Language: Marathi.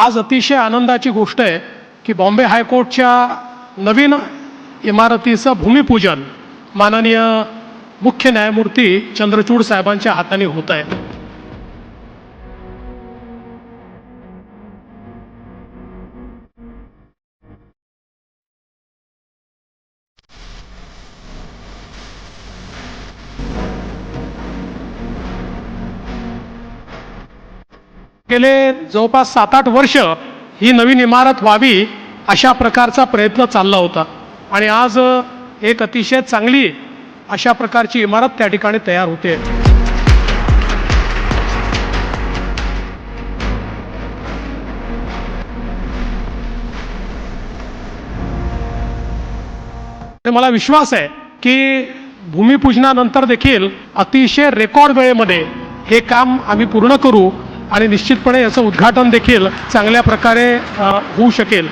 आज अतिशय आनंदाची गोष्ट आहे की बॉम्बे हायकोर्टच्या नवीन इमारतीचं भूमिपूजन माननीय मुख्य न्यायमूर्ती चंद्रचूड साहेबांच्या हाताने होत आहे. गेले जवळपास सात आठ वर्ष ही नवीन इमारत व्हावी अशा प्रकारचा प्रयत्न चालला होता. आणि आज एक अतिशय चांगली अशा प्रकारची इमारत त्या ठिकाणी तयार होते. आणि मला विश्वास आहे की भूमिपूजनानंतर देखील अतिशय रेकॉर्ड वेळेमध्ये हे काम आम्ही पूर्ण करू. आणि निश्चितपणे याचं उद्घाटन देखील चांगल्या प्रकारे होऊ शकेल.